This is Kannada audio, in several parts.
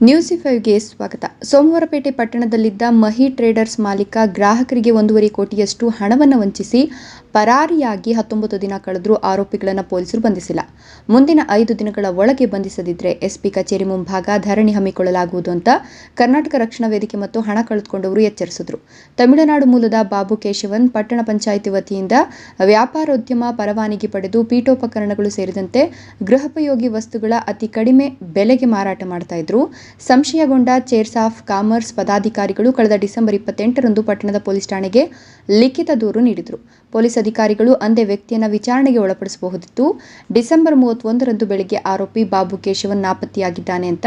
ನ್ಯೂಸ್ ಫೈವ್ಗೆ ಸ್ವಾಗತ. ಸೋಮವಾರಪೇಟೆ ಪಟ್ಟಣದಲ್ಲಿದ್ದ ಮಹಿ ಟ್ರೇಡರ್ಸ್ ಮಾಲೀಕ ಗ್ರಾಹಕರಿಗೆ ಒಂದೂವರೆ ಕೋಟಿಯಷ್ಟು ಹಣವನ್ನು ವಂಚಿಸಿ ಪರಾರಿಯಾಗಿ ಹತ್ತೊಂಬತ್ತು ದಿನ ಕಳೆದರೂ ಆರೋಪಿಗಳನ್ನು ಪೊಲೀಸರು ಬಂಧಿಸಿಲ್ಲ. ಮುಂದಿನ ಐದು ದಿನಗಳ ಒಳಗೆ ಬಂಧಿಸದಿದ್ದರೆ ಎಸ್ಪಿ ಕಚೇರಿ ಮುಂಭಾಗ ಧರಣಿ ಹಮ್ಮಿಕೊಳ್ಳಲಾಗುವುದು ಅಂತ ಕರ್ನಾಟಕ ರಕ್ಷಣಾ ವೇದಿಕೆ ಮತ್ತು ಹಣ ಕಳೆದುಕೊಂಡವರು ಎಚ್ಚರಿಸಿದರು. ತಮಿಳುನಾಡು ಮೂಲದ ಬಾಬು ಕೇಶವನ್ ಪಟ್ಟಣ ಪಂಚಾಯಿತಿ ವತಿಯಿಂದ ವ್ಯಾಪಾರೋದ್ಯಮ ಪರವಾನಗಿ ಪಡೆದು ಪೀಠೋಪಕರಣಗಳು ಸೇರಿದಂತೆ ಗೃಹೋಪಯೋಗಿ ವಸ್ತುಗಳ ಅತಿ ಕಡಿಮೆ ಬೆಲೆಗೆ ಮಾರಾಟ ಮಾಡ್ತಾ ಇದ್ರು. ಸಂಶಯಗೊಂಡ ಚೇರ್ಸ್ ಆಫ್ ಕಾಮರ್ಸ್ ಪದಾಧಿಕಾರಿಗಳು ಕಳೆದ ಡಿಸೆಂಬರ್ ಇಪ್ಪತ್ತೆಂಟರಂದು ಪಟ್ಟಣದ ಪೊಲೀಸ್ ಠಾಣೆಗೆ ಲಿಖಿತ ದೂರು ನೀಡಿದರು. ಪೊಲೀಸ್ ಅಧಿಕಾರಿಗಳು ಅಂದೇ ವ್ಯಕ್ತಿಯನ್ನು ವಿಚಾರಣೆಗೆ ಒಳಪಡಿಸಬಹುದಿತ್ತು. ಡಿಸೆಂಬರ್ ಮೂವತ್ತೊಂದರಂದು ಬೆಳಗ್ಗೆ ಆರೋಪಿ ಬಾಬು ಕೇಶವನ್ ನಾಪತ್ತೆಯಾಗಿದ್ದಾನೆ ಅಂತ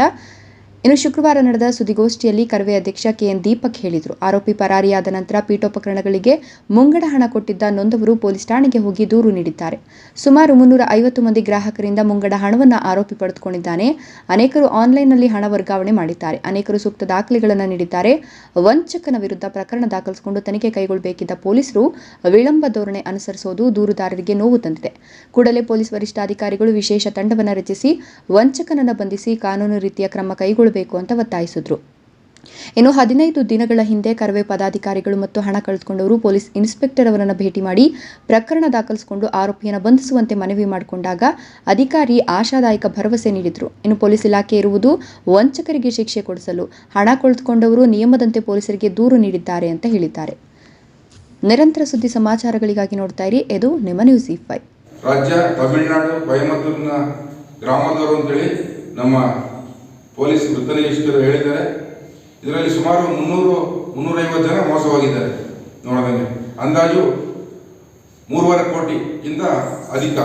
ಇನ್ನು ಶುಕ್ರವಾರ ನಡೆದ ಸುದ್ದಿಗೋಷ್ಠಿಯಲ್ಲಿ ಕರವೇ ಅಧ್ಯಕ್ಷ ಕೆಎನ್ ದೀಪಕ್ ಹೇಳಿದರು. ಆರೋಪಿ ಪರಾರಿಯಾದ ನಂತರ ಪೀಠೋಪಕರಣಗಳಿಗೆ ಮುಂಗಡ ಹಣ ಕೊಟ್ಟಿದ್ದ ನೊಂದವರು ಪೊಲೀಸ್ ಠಾಣೆಗೆ ಹೋಗಿ ದೂರು ನೀಡಿದ್ದಾರೆ. ಸುಮಾರು ಮುನ್ನೂರ ಐವತ್ತು ಮಂದಿ ಗ್ರಾಹಕರಿಂದ ಮುಂಗಡ ಹಣವನ್ನು ಆರೋಪಿ ಪಡೆದುಕೊಂಡಿದ್ದಾನೆ. ಅನೇಕರು ಆನ್ಲೈನ್ನಲ್ಲಿ ಹಣ ವರ್ಗಾವಣೆ ಮಾಡಿದ್ದಾರೆ. ಅನೇಕರು ಸೂಕ್ತ ದಾಖಲೆಗಳನ್ನು ನೀಡಿದ್ದಾರೆ. ವಂಚಕನ ವಿರುದ್ಧ ಪ್ರಕರಣ ದಾಖಲಿಸಿಕೊಂಡು ತನಿಖೆ ಕೈಗೊಳ್ಳಬೇಕಿದ್ದ ಪೊಲೀಸರು ವಿಳಂಬ ಧೋರಣೆ ಅನುಸರಿಸುವುದು ದೂರುದಾರರಿಗೆ ನೋವು ತಂದಿದೆ. ಕೂಡಲೇ ಪೊಲೀಸ್ ವರಿಷ್ಠಾಧಿಕಾರಿಗಳು ವಿಶೇಷ ತಂಡವನ್ನು ರಚಿಸಿ, ವಂಚಕನನ್ನು ಬಂಧಿಸಿ ಕಾನೂನು ರೀತಿಯ ಕ್ರಮ ಕೈಗೊಳ್ಳಬೇಕು ಅಂತ ಒತ್ತಾಯಿಸಿದ್ರು. ಇನ್ನು ಹದಿನೈದು ದಿನಗಳ ಹಿಂದೆ ಕರವೇ ಪದಾಧಿಕಾರಿಗಳು ಮತ್ತು ಹಣ ಕಳೆದುಕೊಂಡವರು ಪೊಲೀಸ್ ಇನ್ಸ್ಪೆಕ್ಟರ್ ಅವರನ್ನು ಭೇಟಿ ಮಾಡಿ ಪ್ರಕರಣ ದಾಖಲಿಸಿಕೊಂಡು ಆರೋಪಿಯನ್ನು ಬಂಧಿಸುವಂತೆ ಮನವಿ ಮಾಡಿಕೊಂಡಾಗ ಅಧಿಕಾರಿ ಆಶಾದಾಯಕ ಭರವಸೆ ನೀಡಿದರು. ಇನ್ನು ಪೊಲೀಸ್ ಇಲಾಖೆ ಇರುವುದು ವಂಚಕರಿಗೆ ಶಿಕ್ಷೆ ಕೊಡಿಸಲು, ಹಣ ಕಳೆದುಕೊಂಡವರು ನಿಯಮದಂತೆ ಪೊಲೀಸರಿಗೆ ದೂರು ನೀಡಿದ್ದಾರೆ ಅಂತ ಹೇಳಿದ್ದಾರೆ. ನಿರಂತರ ಸುದ್ದಿ ಸಮಾಚಾರಗಳಿಗಾಗಿ ನೋಡ್ತಾ ಇರಿ, ಇದು ನಿಮ್ಮ ನ್ಯೂಸ್ ರಾಜ್ಯ ತಮಿಳುನಾಡು, ಕೊಯಮತ್ತೂರಿನ ಗ್ರಾಮದವರು ಅಂತೇಳಿ ನಮ್ಮ ಪೊಲೀಸ್ ವೃತ್ತ ಹೇಳಿದ್ದಾರೆ. ಇದರಲ್ಲಿ ಸುಮಾರು ಮುನ್ನೂರು, ಮುನ್ನೂರೈವತ್ತು ಜನ ಮೋಸವಾಗಿದ್ದಾರೆ. ನೋಡೋದಂಗೆ ಅಂದಾಜು ಮೂರುವರೆ ಕೋಟಿಗಿಂತ ಅಧಿಕ.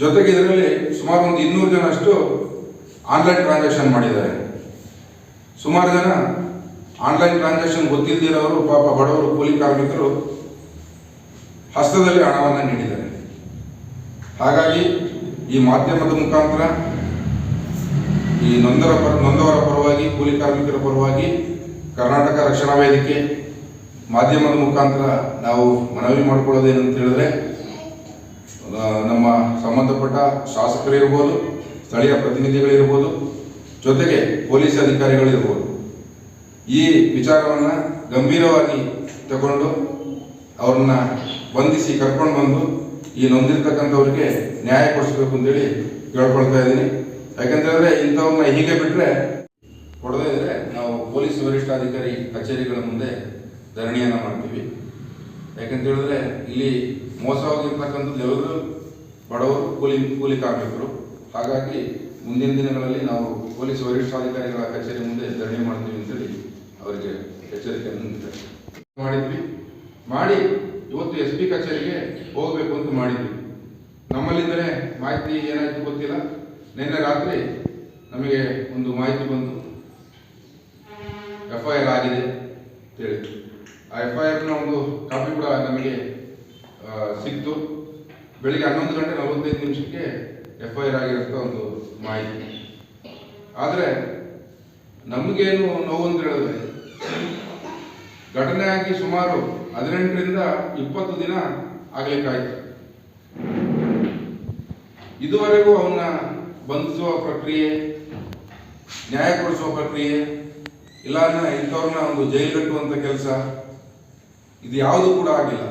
ಜೊತೆಗೆ ಇದರಲ್ಲಿ ಸುಮಾರು ಒಂದು ಇನ್ನೂರು ಜನ ಅಷ್ಟು ಆನ್ಲೈನ್ ಟ್ರಾನ್ಸಾಕ್ಷನ್ ಮಾಡಿದ್ದಾರೆ. ಸುಮಾರು ಜನ ಆನ್ಲೈನ್ ಟ್ರಾನ್ಸಾಕ್ಷನ್ ಗೊತ್ತಿಲ್ಲದಿರೋರು ಪಾಪ ಬಡವರು, ಕೂಲಿ ಕಾರ್ಮಿಕರು ಹಸ್ತದಲ್ಲಿ ಹಣವನ್ನು ನೀಡಿದ್ದಾರೆ. ಹಾಗಾಗಿ ಈ ಮಾಧ್ಯಮದ ಮುಖಾಂತರ ಈ ನೊಂದರ ಪರ ನೊಂದವರ ಪರವಾಗಿ, ಕೂಲಿ ಕಾರ್ಮಿಕರ ಪರವಾಗಿ ಕರ್ನಾಟಕ ರಕ್ಷಣಾ ವೇದಿಕೆ ಮಾಧ್ಯಮದ ಮುಖಾಂತರ ನಾವು ಮನವಿ ಮಾಡಿಕೊಳ್ಳೋದೇನಂತ ಹೇಳಿದ್ರೆ ನಮ್ಮ ಸಂಬಂಧಪಟ್ಟ ಶಾಸಕರಿರ್ಬೋದು, ಸ್ಥಳೀಯ ಪ್ರತಿನಿಧಿಗಳಿರ್ಬೋದು, ಜೊತೆಗೆ ಪೊಲೀಸ್ ಅಧಿಕಾರಿಗಳಿರ್ಬೋದು. ಈ ವಿಚಾರವನ್ನು ಗಂಭೀರವಾಗಿ ತಗೊಂಡು ಅವ್ರನ್ನ ಬಂಧಿಸಿ ಕರ್ಕೊಂಡು ಬಂದು ಈ ನೊಂದಿರ್ತಕ್ಕಂಥವ್ರಿಗೆ ನ್ಯಾಯ ಕೊಡಿಸ್ಬೇಕು ಅಂತೇಳಿ ಕೇಳ್ಕೊಳ್ತಾ ಇದ್ದೀನಿ. ಯಾಕಂತಂದ್ರೆ ಇಂಥವನ್ನ ಹೀಗೆ ಬಿಟ್ರೆ ಕೊಡದೇ ಇದ್ರೆ ನಾವು ಪೊಲೀಸ್ ವರಿಷ್ಠಾಧಿಕಾರಿ ಕಚೇರಿಗಳ ಮುಂದೆ ಧರಣಿಯನ್ನ ಮಾಡ್ತೀವಿ. ಯಾಕಂತ ಹೇಳಿದ್ರೆ ಇಲ್ಲಿ ಮೋಸ ಹೋಗಿರ್ತಕ್ಕಂಥದ್ದು ಎಲ್ಲರೂ ಬಡವರು ಕೂಲಿ ಕೂಲಿ ಕಾರ್ಮಿಕರು. ಹಾಗಾಗಿ ಮುಂದಿನ ದಿನಗಳಲ್ಲಿ ನಾವು ಪೊಲೀಸ್ ವರಿಷ್ಠಾಧಿಕಾರಿಗಳ ಕಚೇರಿ ಮುಂದೆ ಧರಣಿ ಮಾಡ್ತೀವಿ ಅಂತೇಳಿ ಅವರಿಗೆ ಎಚ್ಚರಿಕೆಯನ್ನು ನೀಡಿದ್ದಾರೆ. ಮಾಡಿದ್ವಿ. ಮಾಡಿ ಇವತ್ತು ಎಸ್ ಪಿ ಕಚೇರಿಗೆ ಹೋಗಬೇಕು ಅಂತ ಮಾಡಿದ್ವಿ. ನಮ್ಮಲ್ಲಿದ್ದರೆ ಮಾಹಿತಿ ಏನಾಯ್ತು ಗೊತ್ತಿಲ್ಲ. ನಿನ್ನೆ ರಾತ್ರಿ ನಮಗೆ ಒಂದು ಮಾಹಿತಿ ಬಂತು. ಎಫ್ ಐ ಆರ್ ಆಗಿದೆ ಅಂತೇಳಿ ಆ ಎಫ್ ಐ ಆರ್ನ ಒಂದು ಕಾಪಿ ಕೂಡ ನಮಗೆ ಸಿಕ್ತು. ಬೆಳಿಗ್ಗೆ ಹನ್ನೊಂದು ಗಂಟೆ ನಲವತ್ತೈದು ನಿಮಿಷಕ್ಕೆ ಎಫ್ ಐ ಆರ್ ಒಂದು ಮಾಹಿತಿ. ಆದರೆ ನಮಗೇನು ನೋವು ಅಂತ ಹೇಳಿದ್ರೆ ಘಟನೆ ಆಗಿ ಸುಮಾರು ಹದಿನೆಂಟರಿಂದ ಇಪ್ಪತ್ತು ದಿನ ಆಗಲಿಕ್ಕಾಯಿತು. ಇದುವರೆಗೂ ಅವನ್ನ ಬಂಧಿಸುವ ಪ್ರಕ್ರಿಯೆ ನ್ಯಾಯ ಕೊಡಿಸುವ ಪ್ರಕ್ರಿಯೆ ಇಲ್ಲ ಅಂದ್ರೆ ಇಂಥವ್ರನ್ನ ಒಂದು ಜೈಲು ಕಟ್ಟುವಂತ ಕೆಲಸ, ಇದು ಯಾವುದು ಕೂಡ ಆಗಿಲ್ಲ.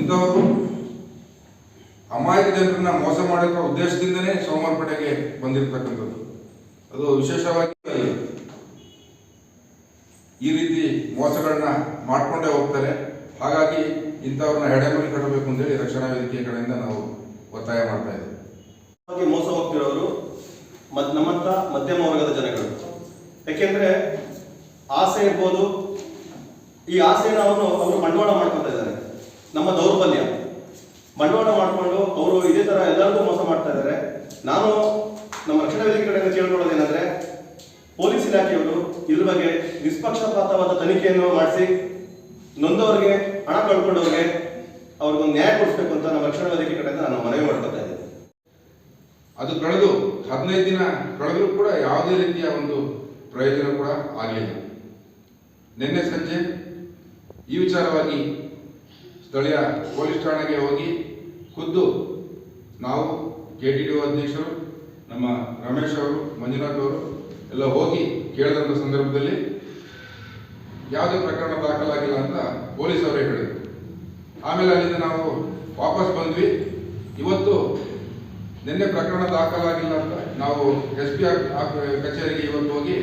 ಇಂಥವರು ಅಮಾಯಕ ಜನರನ್ನ ಮೋಸ ಮಾಡೋಕೆ ಉದ್ದೇಶದಿಂದನೇ ಸೋಮವಾರಪೇಟೆಗೆ ಬಂದಿರತಕ್ಕಂಥದ್ದು. ಅದು ವಿಶೇಷವಾಗಿ ಈ ರೀತಿ ಮೋಸಗಳನ್ನ ಮಾಡ್ಕೊಂಡೇ ಹೋಗ್ತಾರೆ. ಹಾಗಾಗಿ ಇಂಥವ್ರನ್ನ ಹೆಡೆಮೇಲೆ ಕಟ್ಟಬೇಕು ಅಂತೇಳಿ ರಕ್ಷಣಾ ವೇದಿಕೆಯ ಕಡೆಯಿಂದ ನಾವು ಒತ್ತಾಯ ಮಾಡ್ತಾ ಇದ್ದೇವೆ ಹಾಗೆ ಮೋಸ ಹೋಗ್ತಿರೋರು ಮತ್ ನಮ್ಮಂತ ಮಧ್ಯಮ ವರ್ಗದ ಜನಗಳು. ಯಾಕೆಂದ್ರೆ ಆಸೆ ಇರ್ಬೋದು, ಈ ಆಸೆಯನ್ನು ಅವನು ಅವರು ಬಂಡವಾಳ ಮಾಡ್ಕೊತಾ ಇದ್ದಾರೆ. ನಮ್ಮ ದೌರ್ಬಲ್ಯ. ಬಂಡವಾಳ ಮಾಡಿಕೊಂಡು ಅವರು ಇದೇ ತರ ಎಲ್ಲರಿಗೂ ಮೋಸ ಮಾಡ್ತಾ ಇದ್ದಾರೆ. ನಾನು ನಮ್ಮ ರಕ್ಷಣಾ ವೇದಿಕೆ ಕಡೆಯಿಂದ ಕೇಳ್ಕೊಳ್ಳೋದೇನೆಂದ್ರೆ ಪೊಲೀಸ್ ಇಲಾಖೆಯವರು ಇದ್ರ ಬಗ್ಗೆ ನಿಷ್ಪಕ್ಷಪಾತವಾದ ತನಿಖೆಯನ್ನು ಮಾಡಿಸಿ, ನೊಂದವರಿಗೆ ಹಣ ಕಳ್ಕೊಂಡವ್ರಿಗೆ ಅವ್ರಿಗೊಂದು ನ್ಯಾಯ ಕೊಡಿಸ್ಬೇಕು ಅಂತ ನಮ್ಮ ರಕ್ಷಣಾ ವೇದಿಕೆ ಕಡೆಯಿಂದ ನಾನು ಮನವಿ ಮಾಡ್ಕೊತಾ ಇದ್ದೀನಿ. ಅದು ಕಳೆದು ಹದಿನೈದು ದಿನ ಕಳೆದರೂ ಕೂಡ ಯಾವುದೇ ರೀತಿಯ ಒಂದು ಪ್ರಯೋಜನ ಕೂಡ ಆಗಲಿಲ್ಲ ನಿನ್ನೆ ಸಂಜೆ ಈ ವಿಚಾರವಾಗಿ ಸ್ಥಳೀಯ ಪೊಲೀಸ್ ಠಾಣೆಗೆ ಹೋಗಿ ಖುದ್ದು ನಾವು ಕೆ ಟಿ ಡಿ ಅಧ್ಯಕ್ಷರು, ನಮ್ಮ ರಮೇಶ್ ಅವರು, ಮಂಜುನಾಥ್ ಅವರು ಎಲ್ಲ ಹೋಗಿ ಕೇಳಿದಂಥ ಸಂದರ್ಭದಲ್ಲಿ ಯಾವುದೇ ಪ್ರಕರಣ ದಾಖಲಾಗಿಲ್ಲ ಅಂತ ಪೊಲೀಸ್ ಅವರೇ ಹೇಳಿದರು. ಆಮೇಲೆ ಅಲ್ಲಿಂದ ನಾವು ವಾಪಸ್ ಬಂದ್ವಿ. ಇವತ್ತು ನಿನ್ನೆ ಪ್ರಕರಣ ದಾಖಲಾಗಿಲ್ಲ ಅಂತ ನಾವು ಎಸ್ ಪಿ ಕಚೇರಿಗೆ ಇವತ್ತು ಹೋಗಿ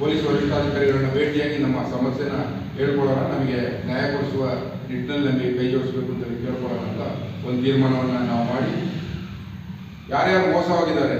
ಪೊಲೀಸ್ ವರಿಷ್ಠಾಧಿಕಾರಿಗಳನ್ನ ಭೇಟಿಯಾಗಿ ನಮ್ಮ ಸಮಸ್ಯೆನ ಹೇಳ್ಕೊಳ್ಳೋಣ, ನಮಗೆ ನ್ಯಾಯ ಕೊಡಿಸುವ ನಿಟ್ಟಿನಲ್ಲಿ ನಮಗೆ ಕೈ ಜೋಡಿಸಬೇಕು ಅಂತ ಕೇಳ್ಕೊಳ್ಳೋಣ ಅಂತ ಒಂದು ತೀರ್ಮಾನವನ್ನು ನಾವು ಮಾಡಿ. ಯಾರ್ಯಾರು ಮೋಸವಾಗಿದ್ದಾರೆ